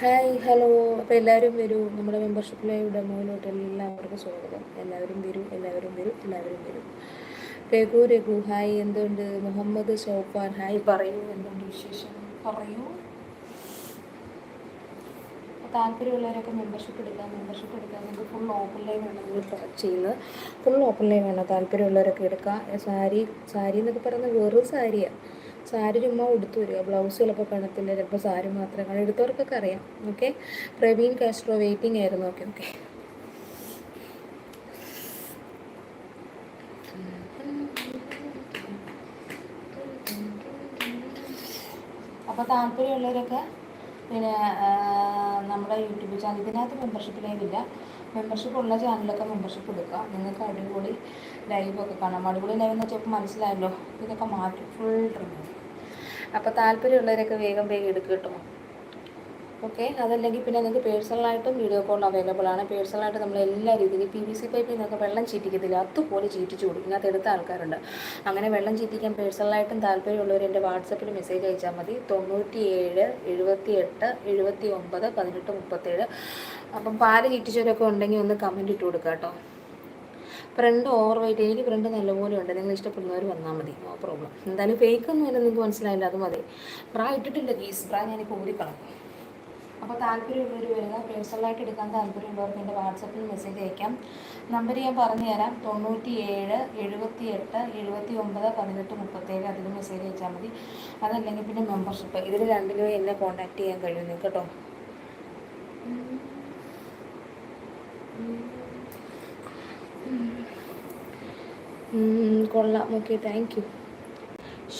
Hi hello അപ്പോൾ എല്ലാവരും വരൂ. നമ്മുടെ മെമ്പർഷിപ്പിലെ ഡെമോയിലോട്ട് എല്ലാവർക്കും സ്വാഗതം. എല്ലാവരും വരൂ എല്ലാവരും വരൂ എല്ലാവരും വരൂ. രഘു രഘു ഹായ് എന്തുണ്ട്? മുഹമ്മദ് സോഫാൻ ഹായ് പറയൂ. എന്തുണ്ട് വിശേഷം? പറയൂ. താല്പര്യമുള്ളവരൊക്കെ മെമ്പർഷിപ്പ് എടുക്കാം. മെമ്പർഷിപ്പ് എടുക്കാം നിങ്ങൾക്ക് ഫുൾ ഓപ്പൺ ലൈൻ ആണ് നിങ്ങൾ ചെയ്യുന്നത്. ഫുൾ ഓപ്പൺ ലൈൻ വേണം താല്പര്യമുള്ളവരൊക്കെ എടുക്കാം. സാരി സാരി എന്നൊക്കെ പറയുന്നത് വെറും സാരിയാണ് സാരി ചുമ്മാ ഉടുത്തു വരിക. ബ്ലൗസ് ചിലപ്പോൾ കാണത്തില്ല ചിലപ്പോൾ സാരി മാത്രം കാണും എടുത്തവർക്കൊക്കെ അറിയാം. ഓക്കെ? പ്രവീൺ കാസ്ട്രോ വെയിറ്റിംഗ് ആയിരുന്നു. Okay okay. അപ്പോൾ താല്പര്യമുള്ളവരൊക്കെ പിന്നെ നമ്മുടെ യൂട്യൂബ് ചാനൽ ഇതിനകത്ത് മെമ്പർഷിപ്പിലേക്കില്ല മെമ്പർഷിപ്പ് ഉള്ള ചാനലൊക്കെ മെമ്പർഷിപ്പ് എടുക്കുക. നിങ്ങൾക്ക് അടിപൊളി ലൈവൊക്കെ കാണാം. അടിപൊളി ലൈവ് എന്ന് വെച്ചപ്പോൾ മനസ്സിലായല്ലോ. ഇതൊക്കെ മാറ്റി. ഫുൾ ട്രിപ്പ് അപ്പോൾ താല്പര്യമുള്ളവരൊക്കെ വേഗം വേഗം എടുക്കുക കേട്ടോ. ഓക്കെ അതല്ലെങ്കിൽ പിന്നെ നിങ്ങൾക്ക് പേഴ്സണലായിട്ടും വീഡിയോ കോൾ അവൈലബിൾ ആണ്. പേഴ്സണലായിട്ട് നമ്മൾ എല്ലാ രീതിയിലും പി വി സി പൈപ്പിൽ നിന്നൊക്കെ വെള്ളം ചീറ്റിക്കത്തില്ല. അതുപോലെ ചീറ്റിച്ചു കൊടുക്കും. ഇതിനകത്ത് എടുത്ത ആൾക്കാരുണ്ട്. അങ്ങനെ വെള്ളം ചീറ്റിക്കാൻ പേഴ്സണലായിട്ടും താല്പര്യമുള്ളവർ എന്റെ വാട്സപ്പിൽ മെസ്സേജ് അയച്ചാൽ മതി. തൊണ്ണൂറ്റി ഏഴ് എഴുപത്തി എട്ട് എഴുപത്തി ഒമ്പത് പതിനെട്ട് മുപ്പത്തേഴ്. അപ്പം പാൽ ചീറ്റിച്ചവരൊക്കെ ഉണ്ടെങ്കിൽ ഒന്ന് കമന്റ് ഇട്ട് കൊടുക്കാം കേട്ടോ. ഫ്രണ്ട് ഓവർ വെയിറ്റ് എനിക്ക് ഫ്രണ്ട് നല്ലപോലെ ഉണ്ട്. നിങ്ങൾ ഇഷ്ടപ്പെടുന്നവർ വന്നാൽ മതി. നോ പ്രോബ്ലം എന്തായാലും ഫേക്ക് ഒന്നും ഇല്ല. നിങ്ങൾക്ക് മനസ്സിലായില്ല. അത് മതി. ബ്രാ ഇട്ടിട്ടില്ല ഗീസ് ബ്രാ ഞാനിപ്പോൾ ഊരിക്കളഞ്ഞു അപ്പോൾ താല്പര്യമുള്ളവർ വരിക. പേഴ്സണലായിട്ട് എടുക്കാൻ താല്പര്യമുള്ളവർക്ക് എന്റെ വാട്സപ്പിൽ മെസ്സേജ് അയക്കാം. നമ്പർ ഞാൻ പറഞ്ഞു തരാം. തൊണ്ണൂറ്റി ഏഴ് എഴുപത്തി എട്ട് എഴുപത്തി ഒമ്പത് പതിനെട്ട് മുപ്പത്തേഴ് അതിൽ മെസ്സേജ് അയച്ചാൽ മതി. അതല്ലെങ്കിൽ പിന്നെ മെമ്പർഷിപ്പ് ഇതിൽ രണ്ടിലും എന്നെ കോൺടാക്റ്റ് ചെയ്യാൻ കഴിയും. കേട്ടോ. കൊള്ളാം. Okay thank you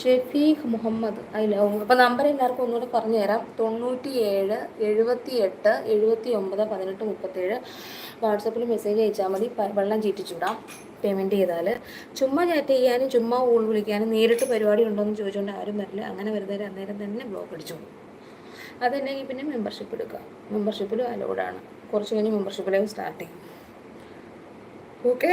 Shefeek Muhammad I love അപ്പോൾ നമ്പർ എല്ലാവർക്കും ഒന്നുകൂടെ പറഞ്ഞു തരാം തൊണ്ണൂറ്റി ഏഴ് എഴുപത്തി എട്ട് എഴുപത്തി ഒമ്പത് പതിനെട്ട് മുപ്പത്തേഴ്. വാട്സപ്പിൽ മെസ്സേജ് അയച്ചാൽ മതി. വെള്ളം ചീറ്റിച്ചുവിടാം പേയ്മെന്റ് ചെയ്താൽ ചുമ്മാ ചാറ്റ് ചെയ്യാനും ചുമ്മാ ഊൾ വിളിക്കാനും നേരിട്ട് പരിപാടി ഉണ്ടോയെന്ന് ചോദിച്ചുകൊണ്ട് ആരും വരില്ല. അങ്ങനെ വരുന്നവർ അന്നേരം തന്നെ ബ്ലോക്ക് അടിച്ചു അതല്ലെങ്കിൽ പിന്നെ മെമ്പർഷിപ്പ് എടുക്കുക മെമ്പർഷിപ്പിലും അലോഡാണ് കുറച്ച് കഴിഞ്ഞ് മെമ്പർഷിപ്പിലേക്ക് സ്റ്റാർട്ട് ചെയ്യും. ഓക്കെ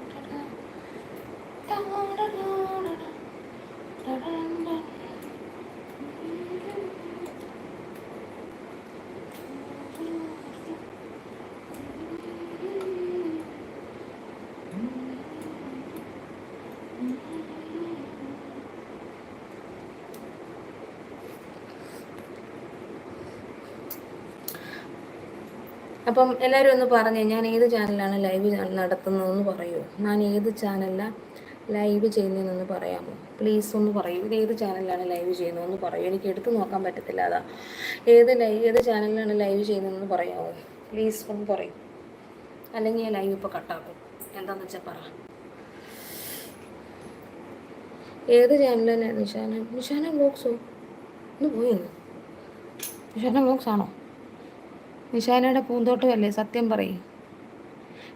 അപ്പം എല്ലാവരും ഒന്ന് പറഞ്ഞേ ഞാൻ ഏത് ചാനലാണ് ലൈവ് നടത്തുന്നതെന്ന് പറയൂ. ഞാൻ ഏത് ചാനലിലാണ് ലൈവ് ചെയ്യുന്നതെന്ന് പറയാമോ? പ്ലീസ് ഒന്ന് പറയൂ. ഇത് ഏത് ചാനലാണ് ലൈവ് ചെയ്യുന്നതെന്ന് പറയൂ. എനിക്ക് എടുത്തു നോക്കാൻ പറ്റത്തില്ല അതാ. ഏത് ലൈവ് ഏത് ചാനലിലാണ് ലൈവ് ചെയ്യുന്നതെന്ന് പറയാമോ? പ്ലീസ് ഒന്ന് പറയൂ. അല്ലെങ്കിൽ ഞാൻ ലൈവ് ഇപ്പോൾ കട്ടാക്കും എന്താണെന്ന് വെച്ചാൽ പറ. ഏത് ചാനലാണ് നിഷാന? നിഷാന ബോക്സോ ഒന്ന് പോയി നിഷാന ബോക്സ് ആണോ? നിഷാനയുടെ പൂന്തോട്ടമല്ലേ? സത്യം പറയും.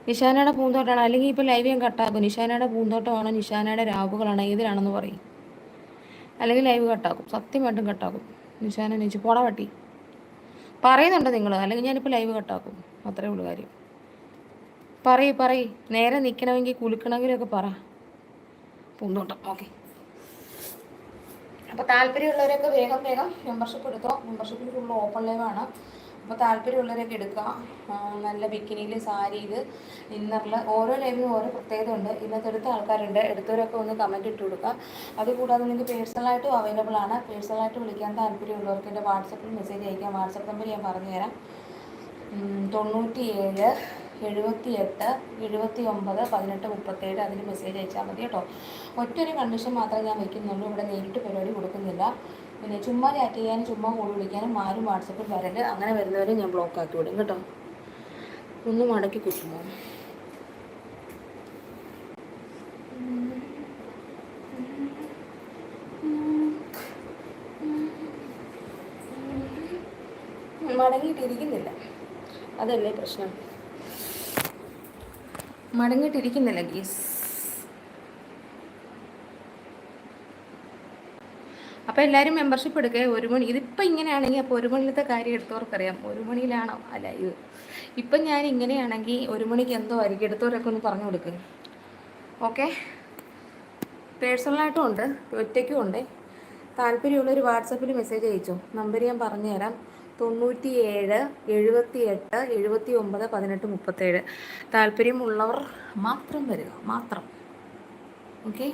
നിഷാനയുടെ പൂന്തോട്ടമാണ് അല്ലെങ്കിൽ ഇപ്പോൾ ലൈവ് ഞാൻ കട്ടാക്കും നിഷാനയുടെ പൂന്തോട്ടമാണോ നിഷാനയുടെ രാവുകളാണോ. ഏതിലാണെന്ന് പറയും. അല്ലെങ്കിൽ ലൈവ് കട്ടാക്കും സത്യമായിട്ടും കട്ടാക്കും നിഷാന നീച്ചു പോടാ പട്ടി. പറയുന്നുണ്ടോ നിങ്ങൾ അല്ലെങ്കിൽ ഞാനിപ്പോൾ ലൈവ് കട്ടാക്കും അത്രേ ഉള്ളൂ കാര്യം. പറയ് പറയ്. നേരെ നിൽക്കണമെങ്കിൽ കുലുക്കണമെങ്കിലൊക്കെ പറ. പൂന്തോട്ടം. ഓക്കെ. അപ്പോൾ താല്പര്യമുള്ളവരൊക്കെ വേഗം വേഗം മെമ്പർഷിപ്പ് എടുത്തോ. മെമ്പർഷിപ്പിൽ ഫുൾ ഓപ്പൺ ലൈവാണ് അപ്പോൾ താല്പര്യമുള്ളവരൊക്കെ എടുക്കാം നല്ല ബിക്കിനിയിൽ ഇത് ഇന്നറിൽ ഓരോ ലൈവിനും ഓരോ പ്രത്യേകത ഉണ്ട്. ഇന്നത്തെ എടുത്ത ആൾക്കാരുണ്ട്. എടുത്തവരൊക്കെ ഒന്ന് കമന്റ് ഇട്ട് കൊടുക്കുക. അതുകൂടാതെ നിങ്ങൾക്ക് പേഴ്സണലായിട്ടും അവൈലബിൾ ആണ്. പേഴ്സണലായിട്ട് വിളിക്കാൻ താല്പര്യമുള്ളവർക്ക് എന്റെ വാട്സപ്പിൽ മെസ്സേജ് അയക്കാം. വാട്സപ്പ് നമ്പർ ഞാൻ പറഞ്ഞുതരാം. തൊണ്ണൂറ്റി ഏഴ് എഴുപത്തി എട്ട് എഴുപത്തി ഒമ്പത് പതിനെട്ട് മുപ്പത്തേഴ് അതിന് മെസ്സേജ് അയച്ചാൽ മതി കേട്ടോ. ഒറ്റൊരു കണ്ടീഷൻ മാത്രമേ ഞാൻ വയ്ക്കുന്നുള്ളൂ ഇവിടെ നേരിട്ട് പരിപാടി കൊടുക്കുന്നില്ല. പിന്നെ ചുമ്മാ ചാറ്റ് ചെയ്യാനും ചുമ്മാ കോൾ വിളിക്കാനും ആരും വാട്സപ്പിൽ വരൽ അങ്ങനെ വരുന്നവരെ ഞാൻ ബ്ലോക്ക് ആക്കി വിടും കേട്ടോ. ഒന്ന് മടക്കി കുത്തുമോ? മടങ്ങിയിട്ടിരിക്കുന്നില്ല. അതല്ലേ പ്രശ്നം? മടങ്ങിയിട്ടിരിക്കുന്നില്ല ഗീസ്. അപ്പോൾ എല്ലാവരും മെമ്പർഷിപ്പ് എടുക്കുക ഒരു മണി ഇതിപ്പോൾ ഇങ്ങനെയാണെങ്കിൽ അപ്പോൾ ഒരു മണിയിലത്തെ കാര്യം എടുത്തവർക്കറിയാം ഒരു മണിയിലാണോ? അല്ല ഇത് ഇപ്പം ഞാൻ ഇങ്ങനെയാണെങ്കിൽ ഒരു മണിക്ക് എന്തോ ആയിരിക്കും എടുത്തവരൊക്കെ ഒന്ന് പറഞ്ഞു കൊടുക്കുക ഓക്കെ? പേഴ്സണലായിട്ടും ഉണ്ട് ഒറ്റയ്ക്കും ഉണ്ട്. താല്പര്യമുള്ളൊരു വാട്സപ്പിൽ മെസ്സേജ് അയച്ചോ? നമ്പർ ഞാൻ പറഞ്ഞു തരാം തൊണ്ണൂറ്റി ഏഴ് എഴുപത്തി എട്ട് എഴുപത്തി ഒമ്പത് പതിനെട്ട് മുപ്പത്തേഴ്. താല്പര്യമുള്ളവർ മാത്രം വരിക. മാത്രം. ഓക്കെ?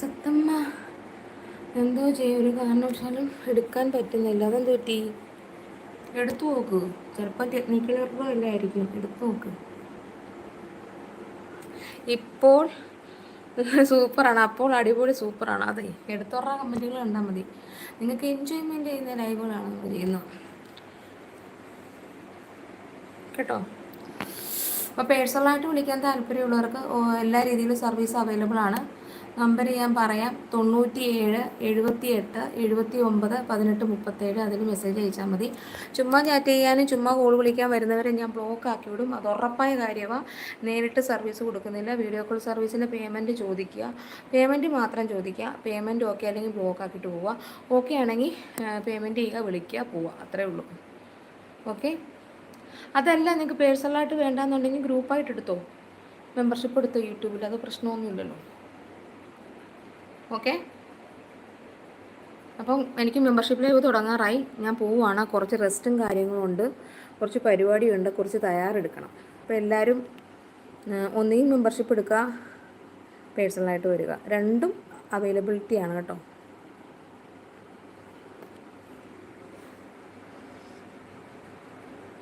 സത്തമ്മ. എന്തോ ചെയ്യും. ഒരു കാരണവശാലും എടുക്കാൻ പറ്റുന്നില്ല. അതെന്ത് പറ്റി എടുത്തു നോക്ക്. ചിലപ്പോൾ ടെക്നിക്കൽ എററും ഇല്ലായിരിക്കും എടുത്തു നോക്ക്. ഇപ്പോൾ സൂപ്പറാണ്. അപ്പോൾ അടിപൊളി സൂപ്പറാണ്. അതെ എടുത്തുറ കമ്പനികൾ കണ്ടാൽ മതി. നിങ്ങൾക്ക് എൻജോയ്മെന്റ് ചെയ്യുന്ന ലൈവുകളാണ് നമ്മൾ കേട്ടോ? അപ്പോൾ പേഴ്സണലായിട്ട് വിളിക്കാൻ താല്പര്യമുള്ളവർക്ക് എല്ലാ രീതിയിലും സർവീസ് അവൈലബിൾ ആണ്. നമ്പർ ഞാൻ പറയാം. തൊണ്ണൂറ്റി ഏഴ് എഴുപത്തി എട്ട് എഴുപത്തി ഒമ്പത് പതിനെട്ട് മുപ്പത്തേഴ്. അതിൽ മെസ്സേജ് അയച്ചാൽ മതി. ചുമ്മാ ചാറ്റ് ചെയ്യാനും ചുമ്മാ കോൾ വിളിക്കാൻ വരുന്നവരെ ഞാൻ ബ്ലോക്ക് ആക്കി വിടും. അത് ഉറപ്പായ കാര്യമാണ് നേരിട്ട് സർവീസ് കൊടുക്കുന്നില്ല. വീഡിയോ കോൾ സർവീസിന്റെ പേയ്മെന്റ് ചോദിക്കുക. പേയ്മെന്റ് മാത്രം ചോദിക്കുക. പേയ്മെന്റ് ഓക്കെ അല്ലെങ്കിൽ ബ്ലോക്ക് ആക്കിയിട്ട് പോവുക. ഓക്കെ ആണെങ്കിൽ പേയ്മെന്റ് ചെയ്യുക വിളിക്കുക പോവുക. അത്രേ ഉള്ളൂ. ഓക്കെ അതല്ല നിങ്ങൾക്ക് പേഴ്സണലായിട്ട് വേണ്ടാന്നുണ്ടെങ്കിൽ ഗ്രൂപ്പായിട്ട് എടുത്തോ? മെമ്പർഷിപ്പ് എടുത്തോ? യൂട്യൂബിൽ അത് പ്രശ്നമൊന്നുമില്ലല്ലോ. ഓക്കെ. അപ്പം എനിക്ക് മെമ്പർഷിപ്പ് ലൈവ് തുടങ്ങാറായി. ഞാൻ പോവുകയാണ് കുറച്ച് റെസ്റ്റും കാര്യങ്ങളും ഉണ്ട്. കുറച്ച് പരിപാടിയുണ്ട്. കുറച്ച് തയ്യാറെടുക്കണം. അപ്പോൾ എല്ലാവരും ഒന്നുകിൽ മെമ്പർഷിപ്പ് എടുക്കുക. പേഴ്സണലായിട്ട് വരിക. രണ്ടും അവൈലബിലിറ്റിയാണ് കേട്ടോ.